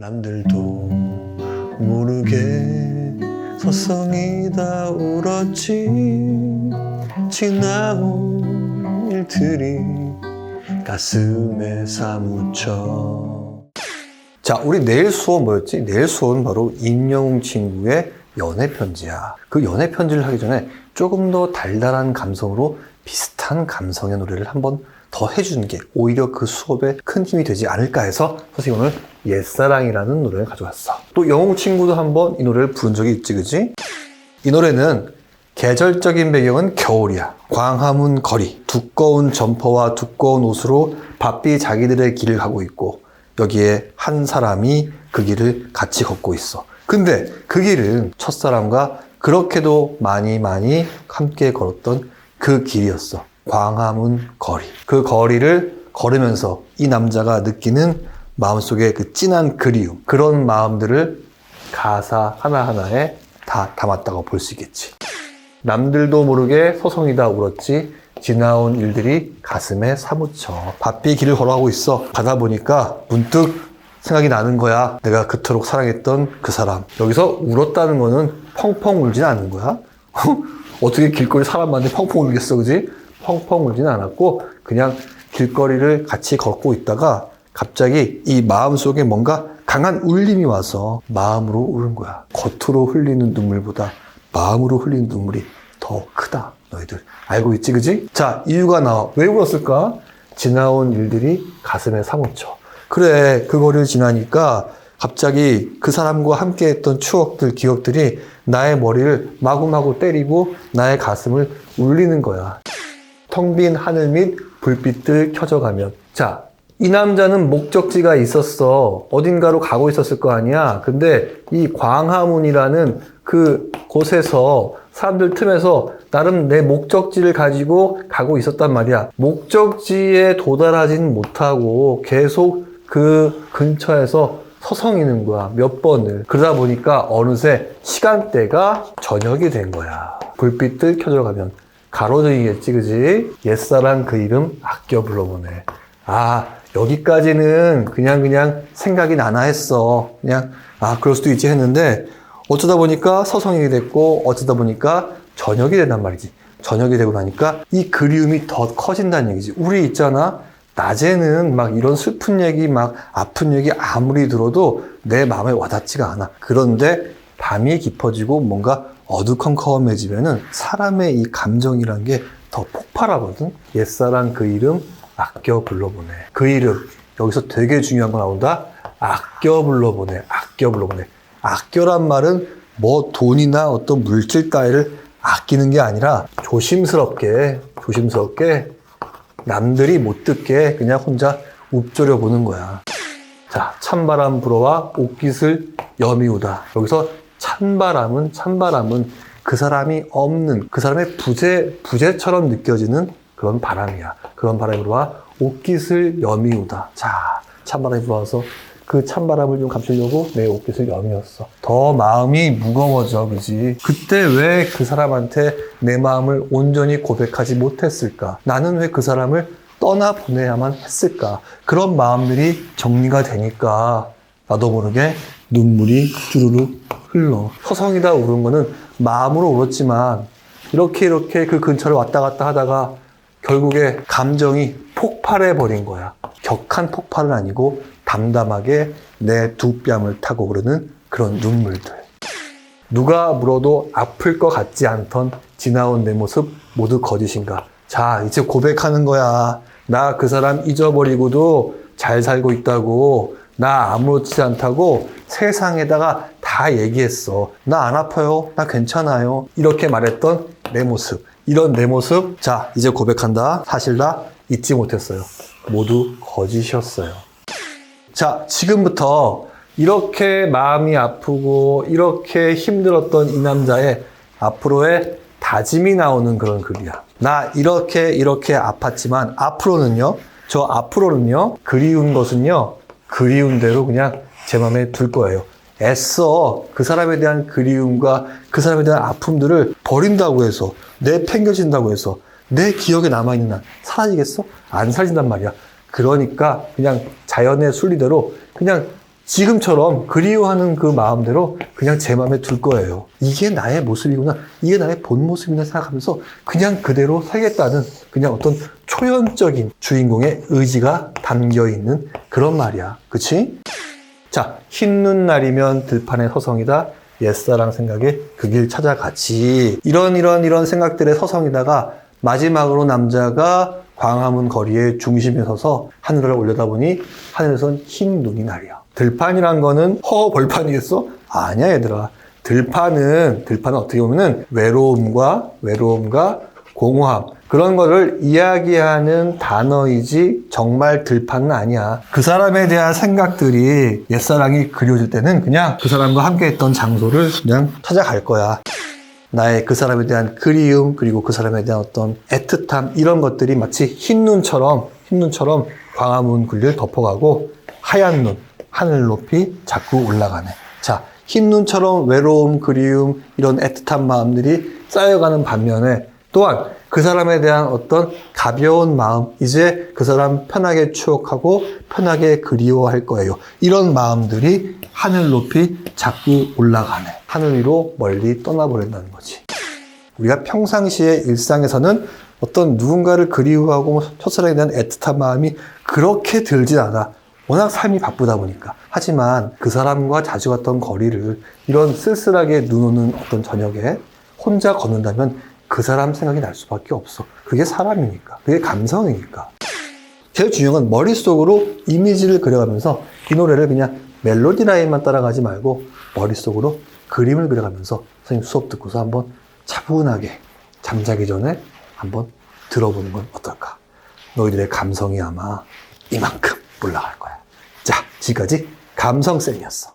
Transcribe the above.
남들도 모르게 서성이다 울었지. 지나온 일들이 가슴에 사무쳐. 자 우리 내일 수업 뭐였지? 내일 수업은 바로 임영웅 친구의 연애 편지야. 그 연애 편지를 하기 전에 조금 더 달달한 감성으로 비슷한 감성의 노래를 한번 더 해주는 게 오히려 그 수업에 큰 힘이 되지 않을까 해서 선생님 오늘 옛사랑이라는 노래를 가져왔어. 또 영웅 친구도 한번 이 노래를 부른 적이 있지, 그지? 이 노래는 계절적인 배경은 겨울이야. 광화문 거리, 두꺼운 점퍼와 두꺼운 옷으로 바삐 자기들의 길을 가고 있고 여기에 한 사람이 그 길을 같이 걷고 있어. 근데 그 길은 첫사람과 그렇게도 많이 많이 함께 걸었던 그 길이었어. 광화문 거리. 그 거리를 걸으면서 이 남자가 느끼는 마음속에 그 진한 그리움, 그런 마음들을 가사 하나하나에 다 담았다고 볼 수 있겠지. 남들도 모르게 소송이다 울었지 지나온 일들이 가슴에 사무쳐. 바삐 길을 걸어가고 있어. 가다 보니까 문득 생각이 나는 거야. 내가 그토록 사랑했던 그 사람. 여기서 울었다는 거는 펑펑 울진 않는 거야? 어떻게 길거리 사람 많은데 펑펑 울겠어 그지 펑펑 울진 않았고 그냥 길거리를 같이 걷고 있다가 갑자기 이 마음 속에 뭔가 강한 울림이 와서 마음으로 우는 거야 겉으로 흘리는 눈물보다 마음으로 흘리는 눈물이 더 크다. 너희들 알고 있지, 그지? 자, 이유가 나와. 왜 울었을까? 지나온 일들이 가슴에 사무쳐. 그래, 그 거리를 지나니까 갑자기 그 사람과 함께 했던 추억들, 기억들이 나의 머리를 마구마구 때리고 나의 가슴을 울리는 거야. 텅 빈 하늘 및 불빛들 켜져가면. 자, 이 남자는 목적지가 있었어. 어딘가로 가고 있었을 거 아니야. 근데 이 광화문이라는 그 곳에서 사람들 틈에서 나름 내 목적지를 가지고 가고 있었단 말이야. 목적지에 도달하진 못하고 계속 그 근처에서 서성이는 거야. 몇 번을. 그러다 보니까 어느새 시간대가 저녁이 된 거야. 불빛들 켜져가면 가로등이겠지, 그지? 옛사랑 그 이름 아껴 불러보네. 아, 여기까지는 그냥 그냥 생각이 나나 했어. 그냥 아 그럴 수도 있지 했는데 어쩌다 보니까 서성이 됐고 어쩌다 보니까 저녁이 된단 말이지. 저녁이 되고 나니까 이 그리움이 더 커진다는 얘기지. 우리 있잖아. 낮에는 막 이런 슬픈 얘기, 막 아픈 얘기 아무리 들어도 내 마음에 와닿지가 않아. 그런데 밤이 깊어지고 뭔가 어두컴컴해지면은 사람의 이 감정이란 게 더 폭발하거든. 옛사랑 그 이름 아껴 불러보네. 그 이름 여기서 되게 중요한 거 나온다. 아껴 불러보네. 아껴 불러보네. 아껴란 말은 뭐 돈이나 어떤 물질 따위를 아끼는 게 아니라 조심스럽게 조심스럽게 남들이 못 듣게 그냥 혼자 읊조려 보는 거야. 자, 찬바람 불어와 옷깃을 여미우다. 여기서 찬바람은 찬바람은 그 사람이 없는 그 사람의 부재 부재처럼 느껴지는 그런 바람이야. 그런 바람이 불어와 옷깃을 여미우다. 자, 찬바람이 불어와서 그 찬바람을 좀 감추려고 내 옷깃을 여미웠어. 더 마음이 무거워져, 그지? 그때 왜 그 사람한테 내 마음을 온전히 고백하지 못했을까? 나는 왜 그 사람을 떠나 보내야만 했을까? 그런 마음들이 정리가 되니까 나도 모르게 눈물이 주르륵 흘러. 서성이다 우는 거는 마음으로 울었지만 이렇게 이렇게 그 근처를 왔다 갔다 하다가 결국에 감정이 폭발해 버린 거야. 격한 폭발은 아니고 담담하게 내 두 뺨을 타고 흐르는 그런 눈물들. 누가 물어도 아플 것 같지 않던 지나온 내 모습 모두 거짓인가? 자, 이제 고백하는 거야. 나 그 사람 잊어버리고도 잘 살고 있다고. 나 아무렇지 않다고 세상에다가 다 얘기했어. 나 안 아파요. 나 괜찮아요. 이렇게 말했던 내 모습. 이런 내 모습. 자, 이제 고백한다. 사실 나 잊지 못했어요. 모두 거짓이었어요. 자, 지금부터 이렇게 마음이 아프고 이렇게 힘들었던 이 남자의 앞으로의 다짐이 나오는 그런 글이야. 나 이렇게 이렇게 아팠지만 앞으로는요. 저 앞으로는요. 그리운 것은요. 그리운 대로 그냥 제 마음에 둘 거예요. 애써 그 사람에 대한 그리움과 그 사람에 대한 아픔들을 버린다고 해서 내 팽겨진다고 해서 내 기억에 남아있는 난 사라지겠어? 안 사라진단 말이야. 그러니까 그냥 자연의 순리대로 그냥 지금처럼 그리워하는 그 마음대로 그냥 제 마음에 둘 거예요. 이게 나의 모습이구나. 이게 나의 본 모습이구나 생각하면서 그냥 그대로 살겠다는 그냥 어떤 초연적인 주인공의 의지가 담겨 있는 그런 말이야. 그치? 자, 흰눈 날이면 들판의 서성이다. 옛사랑 생각에 그 길 찾아가지. 이런 이런 이런 생각들의 서성이다가 마지막으로 남자가 광화문 거리의 중심에 서서 하늘을 올려다보니 하늘에선 흰 눈이 날이야. 들판이란 거는 허 벌판이겠어? 아니야 얘들아. 들판은 들판은 어떻게 보면은 외로움과 외로움과 공허함 그런 거를 이야기하는 단어이지 정말 들판은 아니야. 그 사람에 대한 생각들이 옛사랑이 그려질 때는 그냥 그 사람과 함께 했던 장소를 그냥 찾아갈 거야. 나의 그 사람에 대한 그리움 그리고 그 사람에 대한 어떤 애틋함 이런 것들이 마치 흰 눈처럼 흰 눈처럼 광화문 굴리를 덮어가고 하얀 눈 하늘 높이 자꾸 올라가네. 자, 흰 눈처럼 외로움, 그리움 이런 애틋한 마음들이 쌓여가는 반면에 또한 그 사람에 대한 어떤 가벼운 마음, 이제 그 사람 편하게 추억하고 편하게 그리워할 거예요. 이런 마음들이 하늘 높이 자꾸 올라가네. 하늘 위로 멀리 떠나버린다는 거지. 우리가 평상시에 일상에서는 어떤 누군가를 그리워하고 첫사랑에 대한 애틋한 마음이 그렇게 들진 않아. 워낙 삶이 바쁘다 보니까. 하지만 그 사람과 자주 갔던 거리를 이런 쓸쓸하게 눈 오는 어떤 저녁에 혼자 걷는다면 그 사람 생각이 날 수밖에 없어. 그게 사람이니까. 그게 감성이니까. 제일 중요한 건 머릿속으로 이미지를 그려가면서 이 노래를 그냥 멜로디 라인만 따라가지 말고 머릿속으로 그림을 그려가면서 선생님 수업 듣고서 한번 차분하게 잠자기 전에 한번 들어보는 건 어떨까? 너희들의 감성이 아마 이만큼 올라갈 거야. 자, 지금까지 감성쌤이었어.